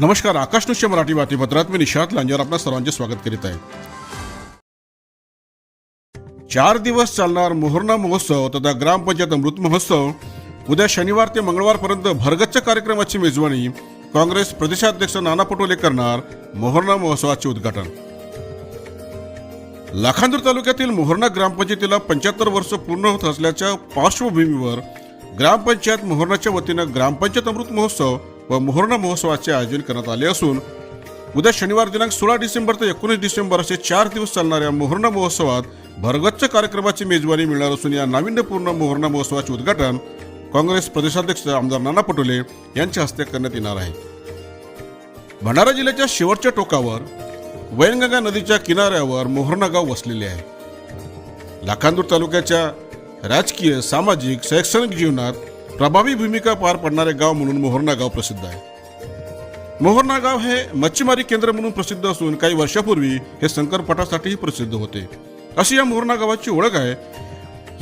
नमस्कार आकाश न्यूजच्या मराठी बातमीपत्रात. मी निशात लांजर आपल्या सर्वांचे स्वागत करीत आहे. चार दिवस चालणार मोहरणा महोत्सव तथा ग्रामपंचायत अमृत महोत्सव. उद्या शनिवार ते मंगळवारपर्यंत भरगच्च कार्यक्रमाची मेजवानी काँग्रेस प्रदेशाध्यक्ष नाना पटोले करणार मोहरणा महोत्सवाचे उद्घाटन. लाखांदूर तालुक्यातील मोहरणा ग्रामपंचायतीला पंच्याहत्तर वर्ष पूर्ण होत असल्याच्या पार्श्वभूमीवर ग्रामपंचायत मोहरणाच्या वतीनं ग्रामपंचायत अमृत महोत्सव व मोहर्ण महोत्सवाचे आयोजन करण्यात आले असून उद्या शनिवार दिनांक सोळा डिसेंबर ते एकोणीस डिसेंबर असे चार दिवस चालणाऱ्या मोहर्ण महोत्सवात भरगच्च कार्यक्रमाची मेजवानी मिळणार असून या नाविन्यपूर्ण मोहर्ण महोत्सवाचे उद्घाटन काँग्रेस प्रदेशाध्यक्ष आमदार नाना पटोले यांच्या हस्ते करण्यात येणार आहे. भंडारा जिल्ह्याच्या शेवटच्या टोकावर वैनगंगा नदीच्या किनाऱ्यावर मोहरणा गाव वसलेले आहे. लाखांदूर तालुक्याच्या राजकीय सामाजिक शैक्षणिक जीवनात प्रभावी भूमिका पार पडणारे गाव म्हणून मोहरणा गाव प्रसिद्ध आहे. मोहरणा गाव हे मच्छीमारी केंद्र म्हणून प्रसिद्ध असून काही वर्षापूर्वी हे शंकरपटासाठीही प्रसिद्ध होते. अशी या मोहरणा गावाची ओळख आहे.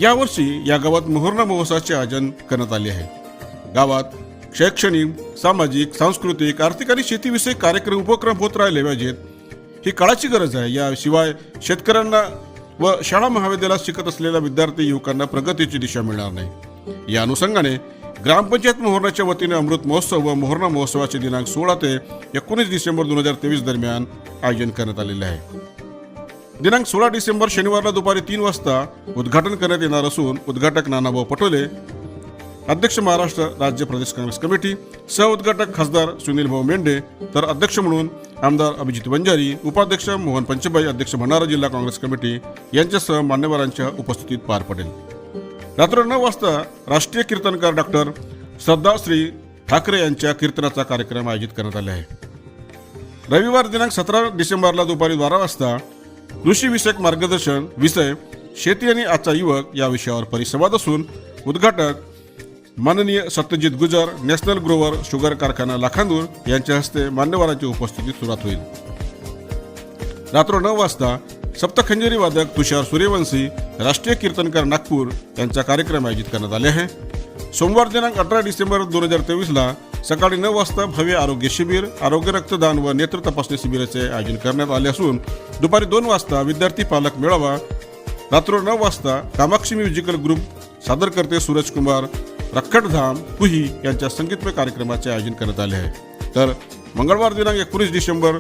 यावर्षी या गावात मोहरणा महोत्सवाचे आयोजन करण्यात आले आहे. गावात शैक्षणिक सामाजिक सांस्कृतिक आर्थिक आणि शेतीविषयक कार्यक्रम उपक्रम होत राहिले पाहिजेत. ही काळाची गरज आहे. याशिवाय शेतकऱ्यांना व शाळा महाविद्यालयात शिकत असलेल्या विद्यार्थी युवकांना प्रगतीची दिशा मिळणार नाही. या अनुषंगाने ग्रामपंचायत मोहरणाच्या वतीने अमृत महोत्सव व मोहरणा महोत्सवाचे दिनांक सोळा ते एकोणीस डिसेंबर दोन हजार तेवीस दरम्यान आयोजन करण्यात आलेले आहे. दिनांक सोळा डिसेंबर शनिवारला दुपारी तीन वाजता उद्घाटन करण्यात येणार असून उद्घाटक नानाभाऊ पटोले अध्यक्ष महाराष्ट्र राज्य प्रदेश काँग्रेस कमिटी सह उद्घाटक खासदार सुनील भाऊ मेंढे तर अध्यक्ष म्हणून आमदार अभिजित बंजारी उपाध्यक्ष मोहन पंचबाई अध्यक्ष भंडारा जिल्हा काँग्रेस कमिटी यांच्यासह मान्यवरांच्या उपस्थितीत पार पडेल. रात्र नऊ वाजता राष्ट्रीय कीर्तनकार डॉक्टर श्रद्धा श्री ठाकरे यांच्या कीर्तनाचा कार्यक्रम आयोजित करण्यात आला आहे. रविवार दिनांक सतरा डिसेंबरला दुपारी बारा वाजता कृषी विषयक मार्गदर्शन विषय शेती आणि आजचा युवक या विषयावर परिसंवाद असून उद्घाटक माननीय Satyajit Gujar national grower sugar कारखाना लाखांदूर यांच्या हस्ते मान्यवरांची उपस्थितीत सुरुवात होईल. रात्र नऊ वाजता सप्तखंजरी वादक तुषार सूर्यवंशी राष्ट्रीय कीर्तनकार नागपूर यांचा कार्यक्रम आयोजित करण्यात आले आहे. सोमवार दिनांक अठरा डिसेंबर दोन हजार तेवीसला सकाळी नऊ वाजता भव्य आरोग्य शिबिर आरोग्य रक्तदान व नेत्र तपासणी शिबिराचे आयोजन करण्यात आले असून दुपारी दोन वाजता विद्यार्थी पालक मेळावा रात्र नऊ वाजता कामाक्षी म्युझिकल ग्रुप सादर करते सूरज रखडधाम कुही यांच्या संगीतमय कार्यक्रमाचे आयोजन करण्यात आले आहे. तर मंगळवार दिनांक एकोणीस डिसेंबर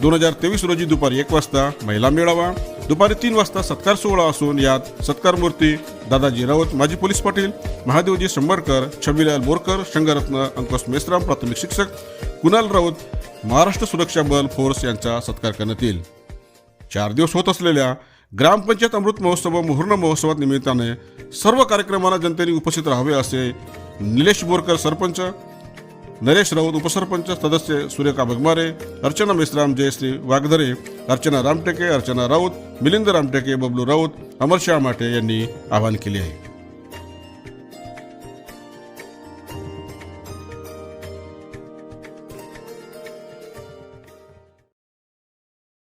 दोन हजार तेवीस रोजी दुपारी एक वाजता महिला मेळावा दुपारी तीन वाजता सत्कार सोहळा असून यात सत्कार मूर्ती दादाजी राऊत माजी पोलीस पाटील महादेवजी शंभरकर छबीलाल बोरकर शंकरत्न अंकुश मेश्राम प्राथमिक शिक्षक कुणाल राऊत महाराष्ट्र सुरक्षा बल फोर्स यांचा सत्कार करण्यात येईल. चार दिवस होत असलेल्या ग्रामपंचायत अमृत महोत्सव मुहूर्ण महोत्सवात निमित्ताने सर्व कार्यक्रमाला जनतेने उपस्थित राहावे असे निलेश बोरकर सरपंच नरेश राऊत उपसरपंच सदस्य सूर्यका भगमारे अर्चना मेश्राम जयश्री वाघधरे अर्चना रामटेके अर्चना राऊत मिलिंद रामटेके बबलू राऊत अमरशाह माटे यांनी आवाहन केले आहे.